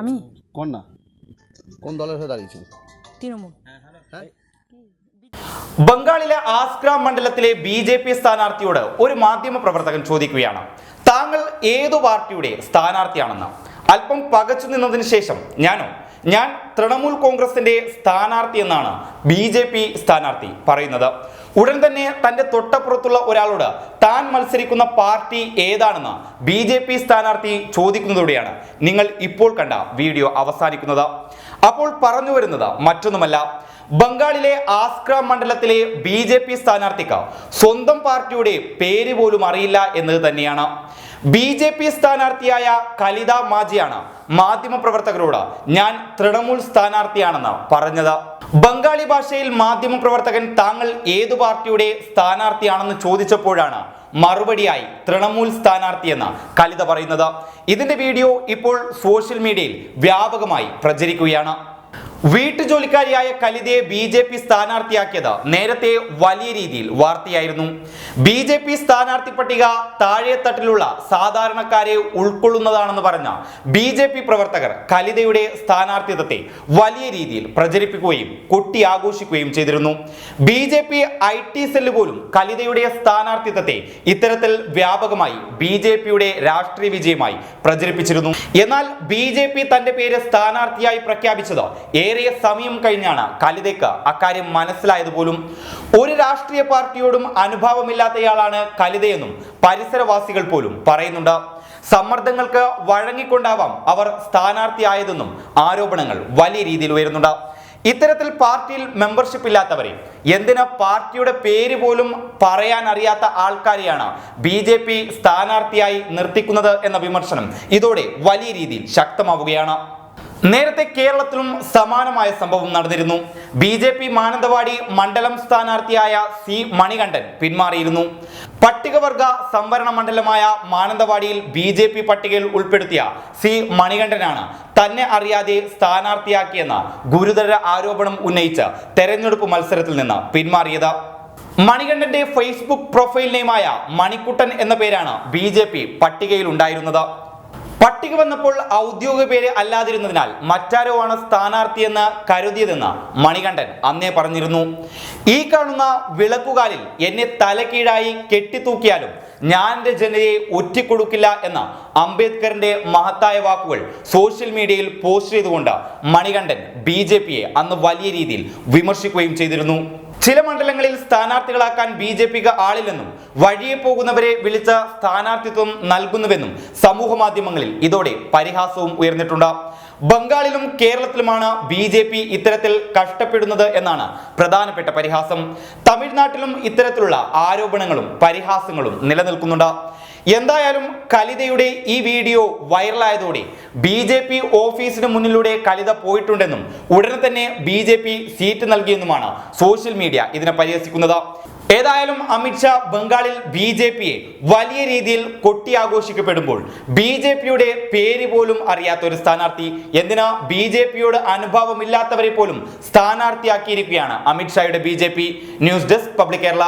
আমি কোন না কোন দলের হয়ে দাঁড়িয়েছিল তৃণমূল ബംഗാളിലെ ആസ്ഗ്ര മണ്ഡലത്തിലെ ബി ജെ പി സ്ഥാനാർത്ഥിയോട് ഒരു മാധ്യമ പ്രവർത്തകൻ ചോദിക്കുകയാണ് താങ്കൾ ഏതു പാർട്ടിയുടെ സ്ഥാനാർത്ഥിയാണെന്ന് അല്പം പകച്ചു നിന്നതിന് ശേഷം ഞാനോ ഞാൻ തൃണമൂൽ കോൺഗ്രസിന്റെ സ്ഥാനാർത്ഥി എന്നാണ് ബി ജെ പി സ്ഥാനാർത്ഥി പറയുന്നത്. ഉടൻ തന്നെ തന്റെ തൊട്ടപ്പുറത്തുള്ള ഒരാളോട് താൻ മത്സരിക്കുന്ന പാർട്ടി ഏതാണെന്ന് ബി ജെ പി സ്ഥാനാർത്ഥി ചോദിക്കുന്നതോടെയാണ് നിങ്ങൾ ഇപ്പോൾ കണ്ട വീഡിയോ അവസാനിക്കുന്നത്. അപ്പോൾ പറഞ്ഞു വരുന്നത് മറ്റൊന്നുമല്ല. ബംഗാളിലെ ആസ്ക്ര മണ്ഡലത്തിലെ ബി ജെ പി സ്ഥാനാർത്ഥിക്ക് സ്വന്തം പാർട്ടിയുടെ പേര് പോലും അറിയില്ല എന്നത് തന്നെയാണ്. ബി ജെ പി സ്ഥാനാർത്ഥിയായ കലിത മാജിയാണ് മാധ്യമപ്രവർത്തകരോട് ഞാൻ തൃണമൂൽ സ്ഥാനാർത്ഥിയാണെന്ന് പറഞ്ഞത്. ബംഗാളി ഭാഷയിൽ മാധ്യമപ്രവർത്തകൻ താങ്കൾ ഏതു പാർട്ടിയുടെ സ്ഥാനാർത്ഥിയാണെന്ന് ചോദിച്ചപ്പോഴാണ് മറുപടിയായി തൃണമൂൽ സ്ഥാനാർത്ഥിയെന്ന് കലിത പറയുന്നത്. ഇതിന്റെ വീഡിയോ ഇപ്പോൾ സോഷ്യൽ മീഡിയയിൽ വ്യാപകമായി പ്രചരിക്കുകയാണ്. വീട്ടുജോലിക്കാരിയായ കലിതയെ ബി ജെ പി സ്ഥാനാർത്ഥിയാക്കിയത് നേരത്തെ വലിയ രീതിയിൽ വാർത്തയായിരുന്നു. ബി ജെ പി സ്ഥാനാർത്ഥി പട്ടിക താഴെത്തട്ടിലുള്ള സാധാരണക്കാരെ ഉൾക്കൊള്ളുന്നതാണെന്ന് പറഞ്ഞ ബി ജെ പി പ്രവർത്തകർ കലിതയുടെ സ്ഥാനാർത്ഥിത്വത്തെ വലിയ രീതിയിൽ പ്രചരിപ്പിക്കുകയും കൊട്ടി ആഘോഷിക്കുകയും ചെയ്തിരുന്നു. B J P I T cell പോലും കലിതയുടെ സ്ഥാനാർത്ഥിത്വത്തെ ഇത്തരത്തിൽ വ്യാപകമായി ബി ജെ പിയുടെ രാഷ്ട്രീയ വിജയമായി പ്രചരിപ്പിച്ചിരുന്നു. എന്നാൽ ബി ജെ പി തന്റെ പേര് സ്ഥാനാർത്ഥിയായി പ്രഖ്യാപിച്ചത് ഏറെ സമയം കഴിഞ്ഞാണ് കലിതയ്ക്ക് അക്കാര്യം മനസ്സിലായത് പോലും ഒരു രാഷ്ട്രീയ പാർട്ടിയോടും അനുഭാവമില്ലാത്തയാളാണ് കലിതയെന്നും പരിസരവാസികൾ പോലും പറയുന്നുണ്ട്. സമ്മർദ്ദങ്ങൾക്ക് വഴങ്ങിക്കൊണ്ടാവാം അവർ സ്ഥാനാർത്ഥിയായതെന്നും ആരോപണങ്ങൾ വലിയ രീതിയിൽ ഉയരുന്നുണ്ട്. ഇത്തരത്തിൽ പാർട്ടിയിൽ മെമ്പർഷിപ്പ് ഇല്ലാത്തവരെ എന്തിന് പാർട്ടിയുടെ പേര് പോലും പറയാൻ അറിയാത്ത ആൾക്കാരെയാണ് ബി ജെ പി സ്ഥാനാർത്ഥിയായി നിർത്തിക്കുന്നത് എന്ന വിമർശനം ഇതോടെ വലിയ രീതിയിൽ ശക്തമാവുകയാണ്. നേരത്തെ കേരളത്തിലും സമാനമായ സംഭവം നടന്നിരുന്നു. ബി ജെ പി മാനന്തവാടി മണ്ഡലം സ്ഥാനാർത്ഥിയായ സി മണികണ്ഠൻ പിന്മാറിയിരുന്നു. പട്ടികവർഗ സംവരണ മണ്ഡലമായ മാനന്തവാടിയിൽ ബി ജെ പി പട്ടികയിൽ ഉൾപ്പെടുത്തിയ സി മണികണ്ഠനാണ് തന്നെ അറിയാതെ സ്ഥാനാർത്ഥിയാക്കിയെന്ന ഗുരുതര ആരോപണം ഉന്നയിച്ച് തെരഞ്ഞെടുപ്പ് മത്സരത്തിൽ നിന്ന് പിന്മാറിയത്. മണികണ്ഠന്റെ ഫേസ്ബുക്ക് പ്രൊഫൈൽ നെയിമായ മണിക്കുട്ടൻ എന്ന പേരാണ് ബി പട്ടികയിൽ ഉണ്ടായിരുന്നത്. പട്ടിക വന്നപ്പോൾ ഔദ്യോഗിക പേര് അല്ലാതിരുന്നതിനാൽ മറ്റാരോ ആണ് സ്ഥാനാർത്ഥിയെന്ന് കരുതിയതെന്ന് മണികണ്ഠൻ അന്നേ പറഞ്ഞിരുന്നു. ഈ കാണുന്ന വിളക്കുകാലിൽ എന്നെ തലക്കീഴായി കെട്ടിത്തൂക്കിയാലും ഞാൻ എന്റെ ജനതയെ ഒറ്റിക്കൊടുക്കില്ല എന്ന അംബേദ്കറിന്റെ മഹത്തായ വാക്കുകൾ സോഷ്യൽ മീഡിയയിൽ പോസ്റ്റ് ചെയ്തുകൊണ്ട് മണികണ്ഠൻ ബി അന്ന് വലിയ രീതിയിൽ വിമർശിക്കുകയും ചെയ്തിരുന്നു. ചില മണ്ഡലങ്ങളിൽ സ്ഥാനാർത്ഥികളാക്കാൻ ബി ജെ പിക്ക് ആളില്ലെന്നും വഴിയെ പോകുന്നവരെ വിളിച്ച സ്ഥാനാർത്ഥിത്വം നൽകുന്നുവെന്നും സമൂഹ മാധ്യമങ്ങളിൽ ഇതോടെ പരിഹാസവും ഉയർന്നിട്ടുണ്ട്. ബംഗാളിലും കേരളത്തിലുമാണ് ബി ജെ പി ഇത്തരത്തിൽ കഷ്ടപ്പെടുന്നത് എന്നാണ് പ്രധാനപ്പെട്ട പരിഹാസം. തമിഴ്നാട്ടിലും ഇത്തരത്തിലുള്ള ആരോപണങ്ങളും പരിഹാസങ്ങളും നിലനിൽക്കുന്നുണ്ട്. എന്തായാലും കലിതയുടെ ഈ വീഡിയോ വൈറലായതോടെ ബി ജെ പി ഓഫീസിന് മുന്നിലൂടെ കലിത പോയിട്ടുണ്ടെന്നും ഉടനെ തന്നെ ബി ജെ പി സീറ്റ് നൽകിയെന്നുമാണ് സോഷ്യൽ മീഡിയ ഇതിനെ പരിഹസിക്കുന്നത്. ഏതായാലും അമിത്ഷാ ബംഗാളിൽ ബി ജെ പിയെ വലിയ രീതിയിൽ കൊട്ടി ആഘോഷിക്കപ്പെടുമ്പോൾ ബി ജെ പിയുടെ പേര് പോലും അറിയാത്ത ഒരു സ്ഥാനാർത്ഥി എന്തിനാ ബി ജെ പിയോട് അനുഭാവമില്ലാത്തവരെ പോലും സ്ഥാനാർത്ഥിയാക്കിയിരിക്കുകയാണ് അമിത്ഷായുടെ B J P news desk public Kerala.